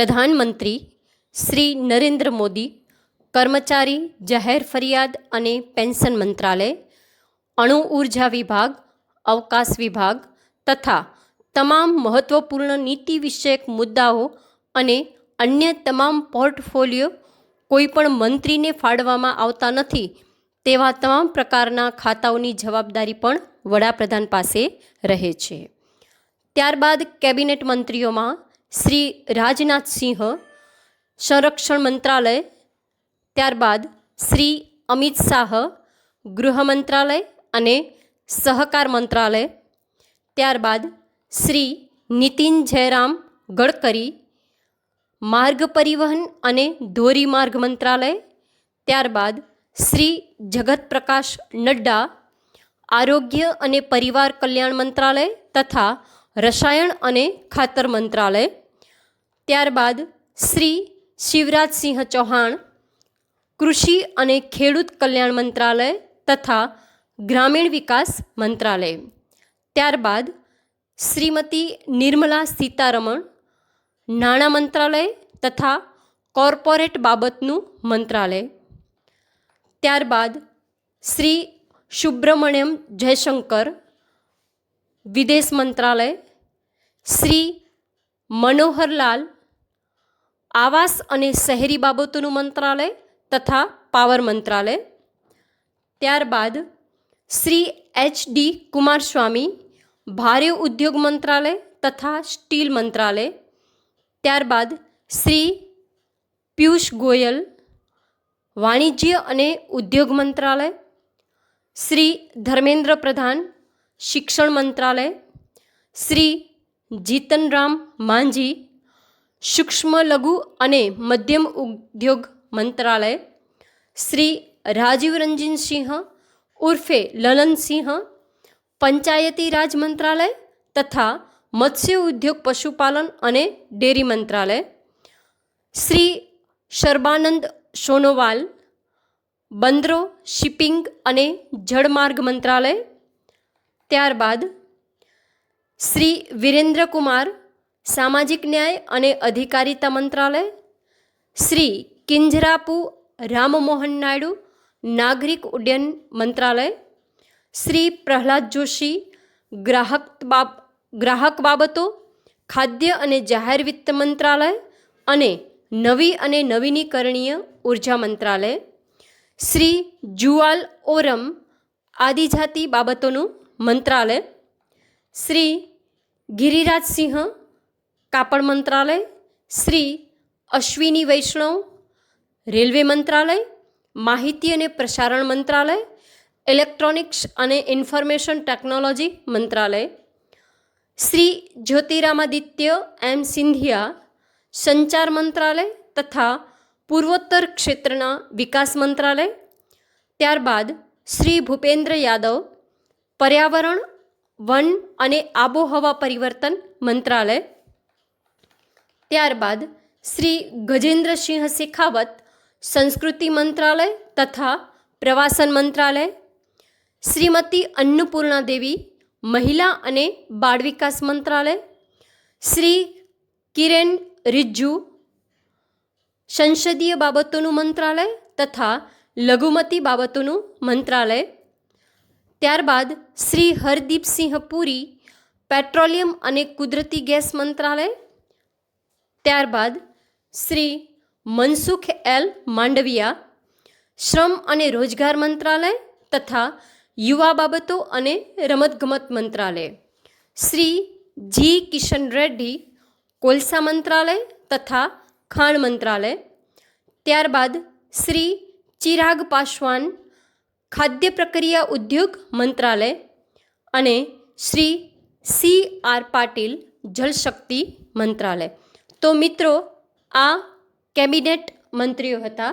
પ્રધાનમંત્રી શ્રી નરેન્દ્ર મોદી, કર્મચારી, જાહેર ફરિયાદ અને પેન્શન મંત્રાલય, અણુ ઊર્જા વિભાગ, અવકાશ વિભાગ તથા તમામ મહત્વપૂર્ણ નીતિ વિષયક મુદ્દાઓ અને અન્ય તમામ પોર્ટફોલિયો કોઈપણ મંત્રીને ફાળવામાં આવતા નથી તેવા તમામ પ્રકારના ખાતાઓની જવાબદારી પણ વડાપ્રધાન પાસે રહે છે. ત્યારબાદ કેબિનેટ મંત્રીઓમાં શ્રી રાજનાથસિંહ સંરક્ષણ મંત્રાલય, ત્યારબાદ શ્રી અમિત શાહ ગૃહ મંત્રાલય અને સહકાર મંત્રાલય, ત્યારબાદ શ્રી નીતિન જયરામ ગડકરી, માર્ગ પરિવહન અને ધોરીમાર્ગ મંત્રાલય, ત્યારબાદ શ્રી જગત પ્રકાશ નડ્ડા, આરોગ્ય અને પરિવાર કલ્યાણ મંત્રાલય તથા રસાયણ અને ખાતર મંત્રાલય. ત્યારબાદ શ્રી શિવરાજસિંહ ચૌહાણ, કૃષિ અને ખેડૂત કલ્યાણ મંત્રાલય તથા ગ્રામીણ વિકાસ મંત્રાલય. ત્યારબાદ શ્રીમતી નિર્મલા સીતારમણ, નાણાં મંત્રાલય તથા કોર્પોરેટ બાબતનું મંત્રાલય. ત્યારબાદ શ્રી સુબ્રમણ્યમ જયશંકર, વિદેશ મંત્રાલય. શ્રી મનોહરલાલ આવાસ અને શહેરી બાબતોનું મંત્રાલય તથા પાવર મંત્રાલય. ત્યારબાદ શ્રી એચ ડી કુમારસ્વામી ભારે ઉદ્યોગ મંત્રાલય તથા સ્ટીલ મંત્રાલય. ત્યારબાદ શ્રી પિયુષ ગોયલ વાણિજ્ય અને ઉદ્યોગ મંત્રાલય. શ્રી ધર્મેન્દ્ર પ્રધાન શિક્ષણ મંત્રાલય. શ્રી જીતનરામ માંઝી સૂક્ષ્મ લઘુ અને મધ્યમ ઉદ્યોગ મંત્રાલય, શ્રી રાજીવ રંજનસિંહ ઉર્ફે લલનસિંહ પંચાયતી રાજ મંત્રાલય તથા મત્સ્ય ઉદ્યોગ પશુપાલન અને ડેરી મંત્રાલય, શ્રી શર્બાનંદ સોનોવાલ, બંદરો, શિપિંગ અને જળમાર્ગ મંત્રાલય, ત્યારબાદ શ્રી વિરેન્દ્ર કુમાર સામાજિક ન્યાય અને અધિકારિતા મંત્રાલય, શ્રી કિંજરાપુ રામમોહન નાયડુ, નાગરિક ઉડ્ડયન મંત્રાલય, શ્રી પ્રહલાદ જોશી, ગ્રાહક બાબ, ગ્રાહક બાબતો, ખાદ્ય અને જાહેર વિત્ત મંત્રાલય અને નવી અને નવીનીકરણીય ઊર્જા મંત્રાલય, શ્રી જુઆલ ઓરમ આદિજાતિ બાબતોનું મંત્રાલય, શ્રી ગિરિરાજસિંહ કાપડ મંત્રાલય, શ્રી અશ્વિની વૈષ્ણવ, રેલવે મંત્રાલય, માહિતી અને પ્રસારણ મંત્રાલય, ઇલેક્ટ્રોનિક્સ અને ઇન્ફોર્મેશન ટેકનોલોજી મંત્રાલય, શ્રી જ્યોતિરામાદિત્ય એમ સિંધિયા, સંચાર મંત્રાલય તથા પૂર્વોત્તર ક્ષેત્રના વિકાસ મંત્રાલય, ત્યારબાદ શ્રી ભૂપેન્દ્ર યાદવ, પર્યાવરણ, વન અને આબોહવા પરિવર્તન મંત્રાલય ત્યારબાદ શ્રી ગજેન્દ્રસિંહ શેખાવત સંસ્કૃતિ મંત્રાલય તથા પ્રવાસન મંત્રાલય, શ્રીમતી અન્નપૂર્ણા દેવી મહિલા અને બાળ વિકાસ મંત્રાલય, શ્રી કિરેન રિજ્જુ સંસદીય બાબતોનું મંત્રાલય તથા લઘુમતી બાબતોનું મંત્રાલય. ત્યારબાદ શ્રી હરદીપસિંહ પુરી પેટ્રોલિયમ અને કુદરતી ગેસ મંત્રાલય ત્યારબાદ શ્રી મનસુખ એલ માંડવિયા, શ્રમ અને રોજગાર મંત્રાલય તથા યુવા બાબતો અને રમતગમત મંત્રાલય. શ્રી જી કિશન રેડ્ડી, કોલસા મંત્રાલય તથા ખાણ મંત્રાલય. ત્યારબાદ શ્રી ચિરાગ પાસવાન, ખાદ્ય પ્રક્રિયા ઉદ્યોગ મંત્રાલય અને શ્રી સી આર પાટીલ જલશક્તિ મંત્રાલય. તો મિત્રો આ કેબિનેટ મંત્રીઓ હતા.